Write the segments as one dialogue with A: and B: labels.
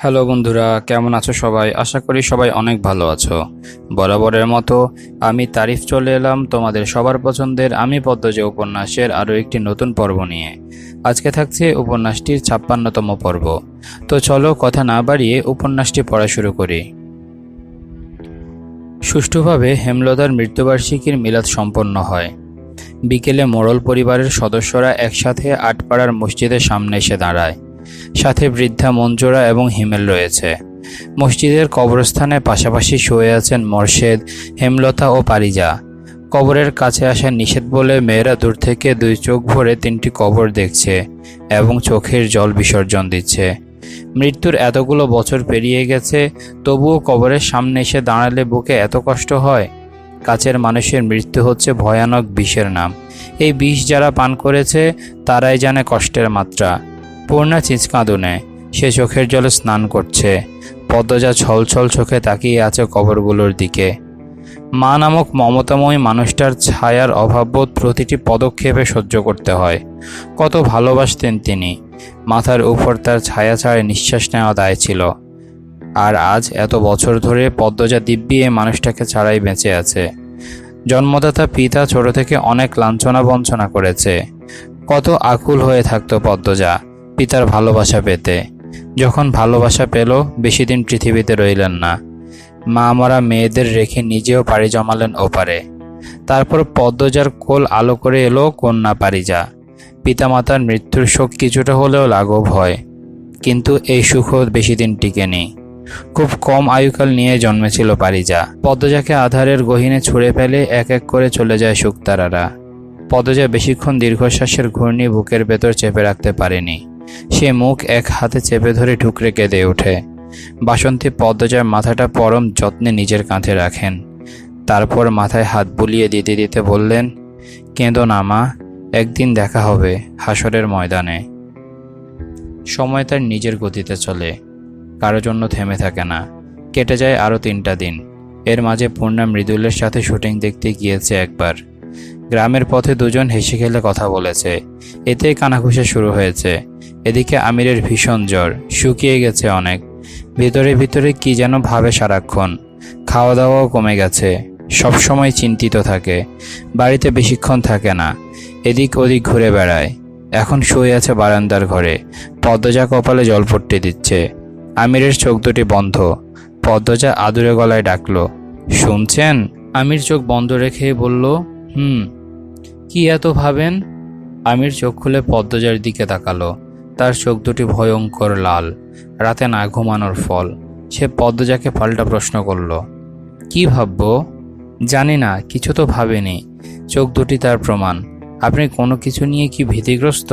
A: Hello বন্ধুরা, কেমন আছো সবাই? আশা করি সবাই অনেক ভালো আছো। বরাবরের মতো আমি তারিফ চলে এলাম তোমাদের সবার পছন্দের আমি পদ্মজা উপন্যাসের আরও একটি নতুন পর্ব নিয়ে। আজকে থাকছে উপন্যাসটির ছাপ্পান্নতম পর্ব। তো চলো কথা না বাড়িয়ে উপন্যাসটি পড়া শুরু করি। সুষ্ঠুভাবে হেমলতার মৃত্যুবার্ষিকীর মিলাদ সম্পন্ন হয়। বিকেলে মোড়ল পরিবারের সদস্যরা একসাথে আটপাড়ার মসজিদের সামনে এসে দাঁড়ায়। সাথে বৃদ্ধা মঞ্জুরা এবং হিমেল রয়েছে। মসজিদের কবরস্থানে পাশাপাশি শুয়ে আছেন মর্শেদ, হেমলতা ও পারিজা। কবরের কাছে আসা নিষেধ বলে মেয়েরা দূর থেকে দুই চোখ ভরে তিনটি কবর দেখছে এবং চোখের জল বিসর্জন দিচ্ছে। মৃত্যুর এতগুলো বছর পেরিয়ে গেছে, তবুও কবরের সামনে এসে দাঁড়ালে বুকে এত কষ্ট হয়? কাছের মানুষের মৃত্যু হচ্ছে ভয়ানক বিষের নাম। এই বিষ যারা পান করেছে, তারাই জানে কষ্টের মাত্রা। পূর্ণা চিঁচকাঁদুনে সে চোখের জলে স্নান করছে। পদ্মজা ছলছল চোখে তাকিয়ে আছে কবরগুলোর দিকে। মা নামক মমতাময়ী মানুষটার ছায়ার অভাববোধ প্রতিটি পদক্ষেপে সহ্য করতে হয়। কত ভালোবাসতেন তিনি। মাথার উপর তার ছায়া ছাড়ে নিঃশ্বাস নেওয়া দায় ছিল। আর আজ এত বছর ধরে পদ্মজা দিব্যি এই মানুষটাকে ছাড়াই বেঁচে আছে। জন্মদাতা পিতা ছোট থেকে অনেক লাঞ্ছনা বঞ্চনা করেছে। কত আকুল হয়ে থাকতো পদ্মজা। পিতার ভালোবাসা পেতে। যখন ভালোবাসা পেল, বেশি দিন পৃথিবীতে রইলেন না। মা মরা মেয়েদের রেখে নিজেও পাড়ি জমালেন ওপারে। তারপর পদ্মজার কোল আলো করে এলো কন্যা পারিজা। পিতামাতার মৃত্যুর শোক কিছুটা হলেও লাঘব হয়, কিন্তু এই সুখও বেশি দিন টিকেনি। খুব কম আয়ুকাল নিয়ে জন্মেছিল পারিজা। পদ্মজাকে আধারের গহিনে ছুঁড়ে ফেলে এক এক করে চলে যায় শুকতারারা। পদ্মজা বেশিক্ষণ দীর্ঘশ্বাসের ঘূর্ণি বুকের ভেতর চেপে রাখতে পারেনি। সে মুখ এক হাতে চেপে ধরে ঠুকরে কেঁদে ওঠে। বাসন্তী পদ্মজার মাথাটা পরম যত্নে নিজের কাঁধে রাখেন। তারপর মাথায় হাত বুলিয়ে দিতে দিতে বললেন, কেঁদো না মা, একদিন দেখা হবে হাসরের ময়দানে। সময় তার নিজের গতিতে চলে। কারও জন্য থেমে থাকে না। কেটে যায় আরও তিনটা দিন। এর মাঝে পূর্ণা মৃদুলের সাথে শুটিং দেখতে গিয়েছে একবার। গ্রামের পথে দুজন হেসে খেলে কথা বলেছে। এতেই কানাঘুষা শুরু হয়েছে। এদিকে আমিরের ভীষণ জ্বর, শুকিয়ে গেছে অনেক। ভিতরে ভিতরে কি যেন ভাবে সারাক্ষণ। খাওয়া দাওয়াও কমে গেছে, সবসময় চিন্তিত থাকে, বাড়িতে বেশিক্ষণ থাকে না, এদিক ওদিক ঘুরে বেড়ায়। এখন শুয়ে আছে বারান্দার ঘরে, পদ্মজা কপালে জলপট্টি দিচ্ছে। আমিরের চোখ দুটি বন্ধ, পদ্মজা আদুরে গলায় ডাকলো, শুনছেন? আমির চোখ বন্ধ রেখে বলল, হুম, কি এত ভাবেন? আমির চোখ খুলে পদ্মজার দিকে তাকালো। তার চোখ দুটি ভয়ঙ্কর লাল, রাতে না ঘুমানোর ফল। সে পদ্মজাকে পাল্টা প্রশ্ন করল, কি ভাববো? জানি না, কিছু তো ভাবেনি। চোখ দুটি তার প্রমাণ। আপনি কোনো কিছু নিয়ে কি ভীতিগ্রস্ত?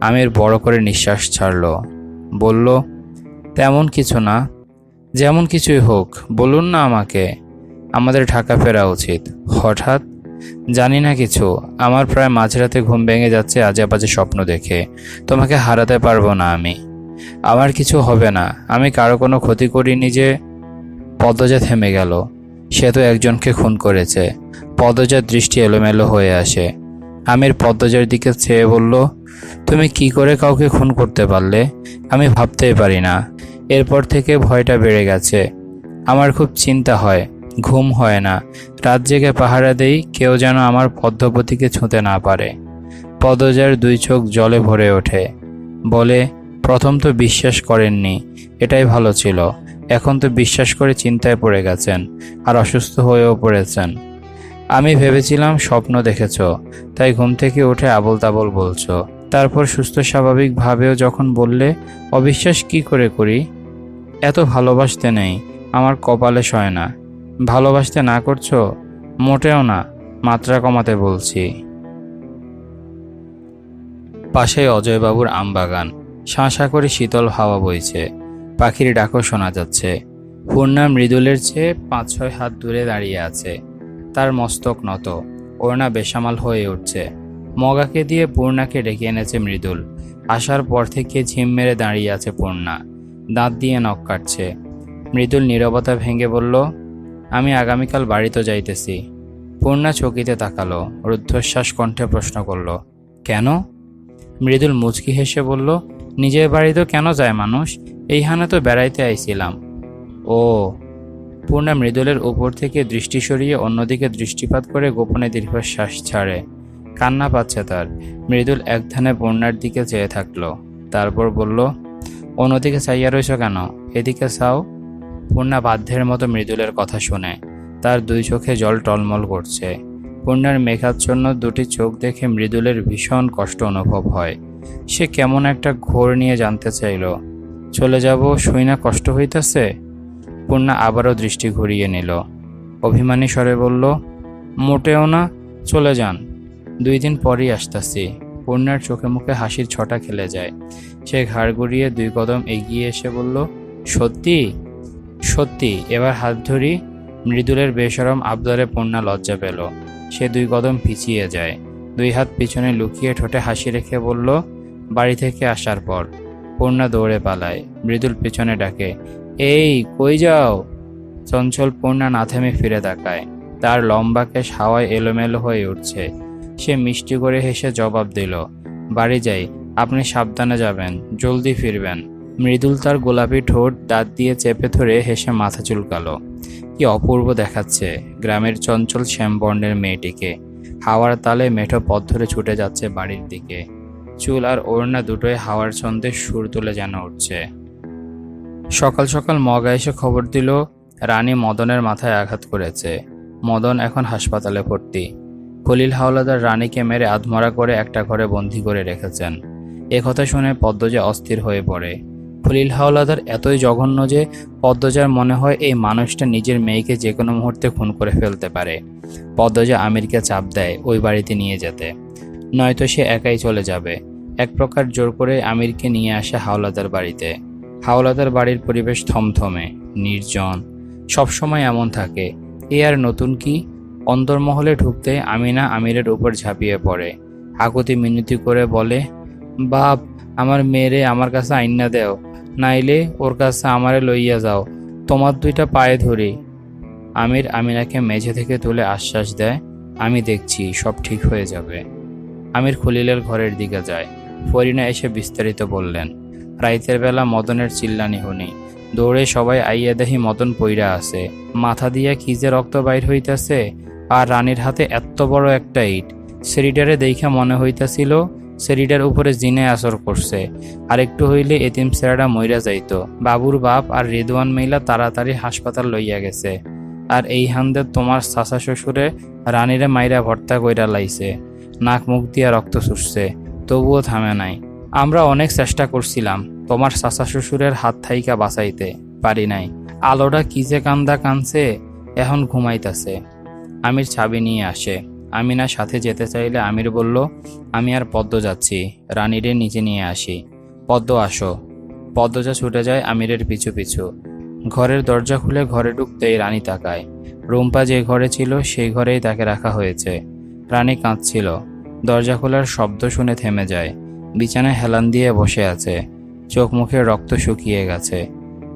A: আমির বড় করে নিঃশ্বাস ছাড়ল, বলল, তেমন কিছু না। যেমন কিছুই হোক, বলুন না আমাকে। আমাদের ঢাকা ফেরা উচিত। হঠাৎ জানি না কিছু। আমার প্রায় মাঝরাতে ঘুম ভেঙে যাচ্ছে আজে বাজে স্বপ্ন দেখে। তোমাকে হারাতে পারব না আমি। আমার কিছু হবে না। আমি কারও কোনো ক্ষতি করিনি যে পদ্মজা থেমে গেল। সে তো একজনকে খুন করেছে। পদ্মজার দৃষ্টি এলোমেলো হয়ে আসে। আমির পদ্মজার দিকে চেয়ে বলল, তুমি কি করে কাউকে খুন করতে পারলে? আমি ভাবতেই পারি না। এরপর থেকে ভয়টা বেড়ে গেছে। আমার খুব চিন্তা হয়। ঘুম হয় না। রাত জেগে পাহারা দেই, কেউ যেন আমার পদ্মপতিকে ছুঁতে না পারে। পদজার দুই চোখ জলে ভরে ওঠে। বলে, প্রথম তো বিশ্বাস করেননি, এটাই ভালো ছিল। এখন তো বিশ্বাস করে চিন্তায় পড়ে গেছেন আর অসুস্থ হয়েও পড়েছেন। আমি ভেবেছিলাম স্বপ্ন দেখেছ, তাই ঘুম থেকে উঠে আবল তাবল বলছো। তারপর সুস্থ স্বাভাবিকভাবেও যখন বললে, অবিশ্বাস কি করে করি? এত ভালোবাসতে নেই, আমার কপালে সয় না। ভালোবাসতে না করছ? মোটেও না, মাত্রা কমাতে বলছি। পাশে অজয়বাবুর আমবাগান। শাঁসা করে শীতল হাওয়া বইছে। পাখির ডাকও শোনা যাচ্ছে। পূর্ণা মৃদুলের চেয়ে পাঁচ ছয় হাত দূরে দাঁড়িয়ে আছে। তার মস্তক নত। ওড়না বেসামাল হয়ে উঠছে। মগাকে দিয়ে পূর্ণাকে ডেকে এনেছে মৃদুল। আসার পর থেকে ঝিম মেরে দাঁড়িয়ে আছে পূর্ণা। দাঁত দিয়ে নখ কাটছে। মৃদুল নীরবতা ভেঙে বলল আমি আগামীকাল বাড়িতে যাইতেছি। পূর্ণা চকিতে তাকালো, রুদ্ধশ্বাস কণ্ঠে প্রশ্ন করল, কেন? মৃদুল মুচকি হেসে বলল, নিজের বাড়িতেও কেন যায় মানুষ? এইখানে তো বেড়াইতে আইছিলাম। ও। পূর্ণা মৃদুলের উপর থেকে দৃষ্টি সরিয়ে অন্যদিকে দৃষ্টিপাত করে গোপনে দীর্ঘশ্বাস ছাড়ে। কান্না পাচ্ছে তার। মৃদুল এক ধ্যানে পূর্ণার দিকে চেয়ে থাকল, তারপর বলল, অন্যদিকে চাইয়া রয়েছ কেন? এদিকে চাও। পূর্ণা বাধ্যের মতো মৃদুলের কথা শুনে। তার দুই চোখে জল টলমল করছে। পূর্ণার মেঘাচ্ছন্ন দুটি চোখ দেখে মৃদুলের ভীষণ কষ্ট অনুভব হয়। সে কেমন একটা ঘোর নিয়ে জানতে চাইল, চলে যাব, শুই না, কষ্ট হইতেছে? পূর্ণা আবারও দৃষ্টি ঘুরিয়ে নিল। অভিমানী স্বরে বলল, মোটেও না, চলে যান। দুই দিন পরই আসতাছি। পূর্ণার চোখে মুখে হাসির ছটা খেলে যায়। সে ঘাড় গড়িয়ে দুই কদম এগিয়ে এসে বলল, সত্যি? সত্যি, এবার হাত ধরি মৃদুলের বেসরম আবদারে পূর্ণা লজ্জা পেল। সে দুই কদম পিছিয়ে যায়। দুই হাত পিছনে লুকিয়ে ঠোঁটে হাসি রেখে বলল, বাড়ি থেকে আসার পর। পূর্ণা দৌড়ে পালায়। মৃদুল পিছনে ডাকে, এই, কই যাও? চঞ্চল পূর্ণা না থেমে ফিরে তাকায়। তার লম্বা কেশ হাওয়ায় এলোমেলো হয়ে উঠছে। সে মিষ্টি করে হেসে জবাব দিল, বাড়ি যাই, আপনি সাবধানে যাবেন, জলদি ফিরবেন। মৃদুল তার গোলাপি ঠোঁট দাঁত দিয়ে চেপে ধরে হেসে মাথা চুলকালো। কি অপূর্ব দেখাচ্ছে গ্রামের চঞ্চল শ্যামবর্ণের মেয়েটিকে। হাওয়ার তালে মেঠো পথ ধরে ছুটে যাচ্ছে বাড়ির দিকে। চুল আর ওড়না দুটোই হাওয়ার ছন্দে সুর তুলে যেন উঠছে। সকাল সকাল মগা এসে খবর দিল, রানী মদনের মাথায় আঘাত করেছে। মদন এখন হাসপাতালে ভর্তি। খলিল হাওলাদার রানীকে মেরে আধমরা করে একটা ঘরে বন্দি করে রেখেছেন। কথা শুনে পদ্মজা অস্থির হয়ে পড়ে। খলিল হাওলাদার এতই জঘন্য যে পদ্মজার মনে হয় এই মানুষটা নিজের মেয়েকে যে কোনো মুহূর্তে খুন করে ফেলতে পারে। পদ্মজা আমিরকে চাপ দেয় ওই বাড়িতে নিয়ে যেতে। নয়তো সে একাই চলে যাবে। এক প্রকার জোর করে আমিরকে নিয়ে আসে হাওলাদার বাড়িতে। হাওলাদার বাড়ির পরিবেশ থমথমে, নির্জন, সবসময় এমন থাকে। এ আর নতুন কি? অন্তর্মহলে ঢুকতে আমিনা আমিরের উপর ঝাঁপিয়ে পড়ে। আকুতি মিনতি করে বলে, বাপ, আমার মেয়েরে আমার কাছে আইনা দেও। নাইলে ওর কাছে আমারে লইয়া যাও, তোমার দুইটা পায়ে ধরি। আমির আমিনাকে মেঝে থেকে তুলে আশ্বাস দেয়, আমি দেখছি সব ঠিক হয়ে যাবে। আমির খলিলের ঘরের দিকে যায়। ফরিনা এসে বিস্তারিত বললেন, রাইতের বেলা মদনের চিল্লানি হনি। দৌড়ে সবাই আইয়া দেখি মদন পইরা আছে। মাথা দিয়া কি যে রক্ত বাইর হইতাছে, আর রানীর হাতে এত বড় একটা ইট। সেরিডারে দেখা মনে হইতাছিল সেরিডার উপরে জিনে আসর করছে। আর একটু হইলে এতিম সেরাটা মইরা যাইত। বাবুর বাপ আর রেদওয়ান মেইলা তাড়াতাড়ি হাসপাতাল লইয়া গেছে। আর এই হান্দে তোমার চাচা শ্বশুরে রানীরে মাইরা ভর্তা কইরা লাইছে। নাক মুখ দিয়া রক্ত চুষছে তবুও থামে নাই। আমরা অনেক চেষ্টা করছিলাম তোমার চাচা শ্বশুরের হাত থাইকা বাঁচাইতে। পারি নাই। আলোটা কি যে কান্দা কানছে, এখন ঘুমাইতাছে। আমির ছাবি নিয়ে আসে। আমিনা সাথে যেতে চাইলে আমির বলল, আমি আর পদ্ম যাচ্ছি। রানীরে নিচে নিয়ে আসি। পদ্ম, আসো। পদ্মজা ছুটে যায় আমিরের পিছু পিছু। ঘরের দরজা খুলে ঘরে ঢুকতেই রানী তাকায়। রুম্পা যে ঘরে ছিল, সেই ঘরেই তাকে রাখা হয়েছে। রানী কাঁদছিল। দরজা খোলার শব্দ শুনে থেমে যায়। বিছানায় হেলান দিয়ে বসে আছে। চোখ মুখে রক্ত শুকিয়ে গেছে।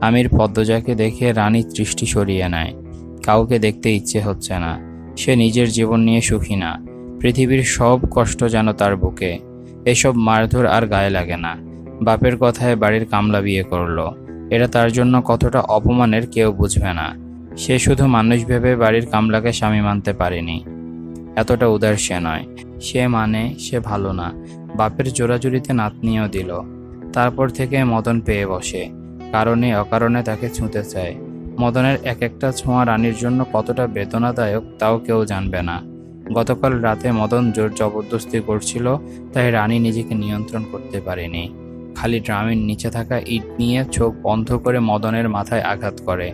A: আমির পদ্মজাকে দেখে রানীর দৃষ্টি সরিয়ে নেয়। কাউকে দেখতে ইচ্ছে হচ্ছে না। সে নিজের জীবন নিয়ে সুখী না। পৃথিবীর সব কষ্ট যেন তার বুকে। এসব মারধর আর গায়ে লাগে না। বাপের কথায় বাড়ির কামলা বিয়ে করল। এটা তার জন্য কতটা অপমানের কেউ বুঝবে না। সে শুধু মানুষ ভেবে বাড়ির কামলাকে স্বামী মানতে পারেনি। এতটা উদার সে নয়। সে মানে সে ভালো না। বাপের জোরাজুরিতে নাতনিও দিল। তারপর থেকে মদন পেয়ে বসে। কারণে অকারণে তাকে ছুঁতে চায়। মদনের এক একটা ছোঁয়া রানীর জন্য কতটা বেদনাদায়ক তাও কেউ জানবে না। গতকাল রাতে মদন জোর জবরদস্তি করছিল, তাই রানী নিজেকে নিয়ন্ত্রণ করতে পারেনি। খালি ড্রামের নিচে থাকা ইট নিয়ে চোখ বন্ধ করে মদনের মাথায় আঘাত করে।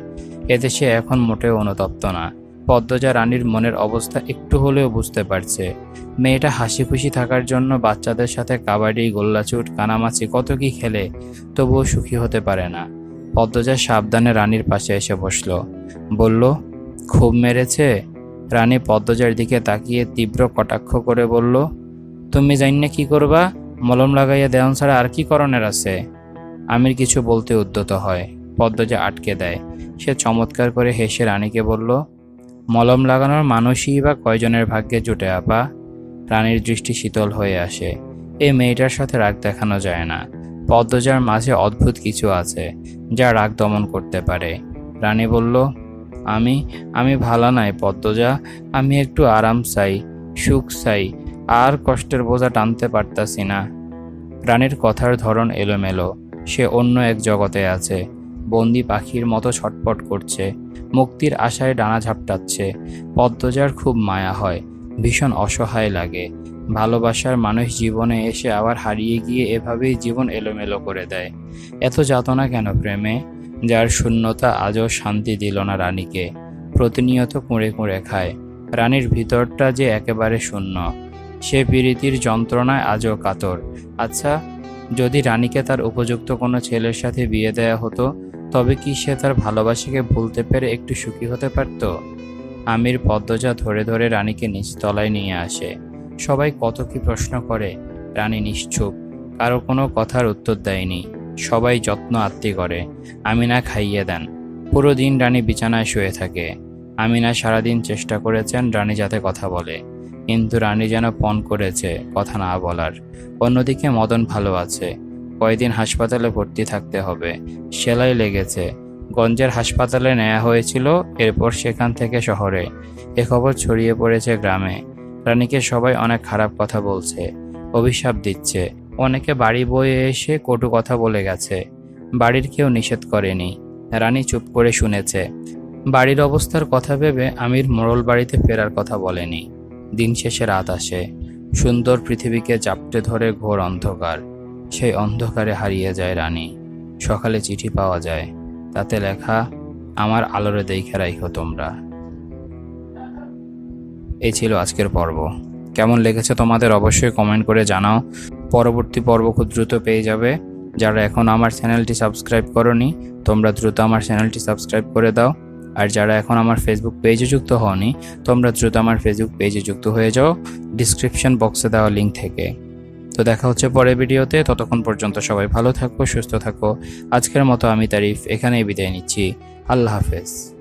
A: সে এখন মোটেও অনুতপ্ত না। পদ্মজা রানীর মনের অবস্থা একটু হলেও বুঝতে পারছে। মেয়েটা হাসি খুশি থাকার জন্য বাচ্চাদের সাথে কাবাডি গোল্লাচুট কানামাছি, কত কি খেলে, তবুও সুখী হতে পারে না। পদ্মজা সাবধানে রানীর পাশে এসে বসল। বলল, খুব মেরেছে? রানী পদ্মজার দিকে তাকিয়ে তীব্র কটাক্ষ করে বলল, তুমি জানি না কি করবা? মলম লাগাইয়া দেওয়ান ছাড়া আর কি করণের আছে? আমির কিছু বলতে উদ্যত হয়। পদ্মজা আটকে দেয়। সে চমৎকার করে হেসে রানীকে বলল, মলম লাগানোর মানুষই বা কয়জনের ভাগ্যে জুটে আপা? রানীর দৃষ্টি শীতল হয়ে আসে। এই মেয়েটার সাথে রাগ দেখানো যায় না। পদ্মজার মাঝে অদ্ভুত কিছু আছে, যা রাগ দমন করতে পারে। রানী বলল, আমি আমি ভালো নাই পদ্মজা, আমি একটু আরাম চাই, সুখ চাই, আর কষ্টের বোঝা টানতে পারতাছি না। রানীর কথার ধরন এলোমেলো, সে অন্য এক জগতে আছে, বন্দি পাখির মতো ছটপট করছে, মুক্তির আশায় ডানা ঝাপটাচ্ছে, পদ্মজার খুব মায়া হয়, ভীষণ অসহায় লাগে। ভালোবাসার মানুষ জীবনে এসে আবার হারিয়ে গিয়ে এভাবেই জীবন এলোমেলো করে দেয়। এত যাতনা কেন প্রেমে? যার শূন্যতা আজও শান্তি দিল না রানীকে। প্রতিনিয়ত কুঁড়ে কুঁড়ে খায়। রানীর ভিতরটা যে একেবারে শূন্য। সে পীড়িতির যন্ত্রণায় আজও কাতর। আচ্ছা যদি রানীকে তার উপযুক্ত কোনো ছেলের সাথে বিয়ে দেয়া হতো, তবে কি সে তার ভালোবাসাকে ভুলতে পেরে একটু সুখী হতে পারত? আমির পদ্মজা ধরে ধরে রানীকে নিচতলায় নিয়ে আসে। সবাই কত কি প্রশ্ন করে, রানী নিশ্চুপ। কারও কোনো কথার উত্তর দেয়নি। সবাই যত্ন আত্মি করে। আমিনা খাইয়ে দেন। পুরো দিন রানী বিছানায় শুয়ে থাকে। আমিনা সারাদিন চেষ্টা করেছেন রানী যাতে কথা বলে। কিন্তু রানী যেন পণ করেছে কথা না বলার। অন্যদিকে মদন ভালো আছে। কয়দিন হাসপাতালে ভর্তি থাকতে হবে। সেলাই লেগেছে। গঞ্জের হাসপাতালে নেওয়া হয়েছিল, এরপর সেখান থেকে শহরে। এ খবর ছড়িয়ে পড়েছে গ্রামে। রানীকে সবাই অনেক খারাপ কথা বলছে, অভিশাপ দিচ্ছে। অনেকে বাড়ি বয়ে এসে কটু কথা বলে গেছে। বাড়ির কেউ নিষেধ করেনি। রানী চুপ করে শুনেছে। বাড়ির অবস্থার কথা ভেবে আমির মোড়ল বাড়িতে ফেরার কথা বলেনি। দিন শেষে রাত আসে। সুন্দর পৃথিবীকে জাপটে ধরে ঘোর অন্ধকার। সেই অন্ধকারে হারিয়ে যায় রানী। সকালে চিঠি পাওয়া যায়। তাতে লেখা, আমার আলোরে দেখে রাইখো তোমরা। এই ছিল আজকের পর্ব। কেমন লেগেছে তোমাদের অবশ্যই কমেন্ট করে জানাও। পরবর্তী পর্ব খুব দ্রুত পেয়ে যাবে। যারা এখন আমার চ্যানেলটি সাবস্ক্রাইব করনি, তোমরা দ্রুত আমার চ্যানেলটি সাবস্ক্রাইব করে দাও। আর যারা এখন আমার ফেসবুক পেজে যুক্ত হওনি, তোমরা দ্রুত আমার ফেসবুক পেজে যুক্ত হয়ে যাও। ডিসক্রিপশন বক্সে দেওয়া লিঙ্ক থেকে। তো দেখা হচ্ছে পরের ভিডিওতে। ততক্ষণ পর্যন্ত সবাই ভালো থাকো, সুস্থ থাকো। আজকের মতো আমি তারিফ এখানেই বিদায় নিচ্ছি। আল্লাহ হাফেজ।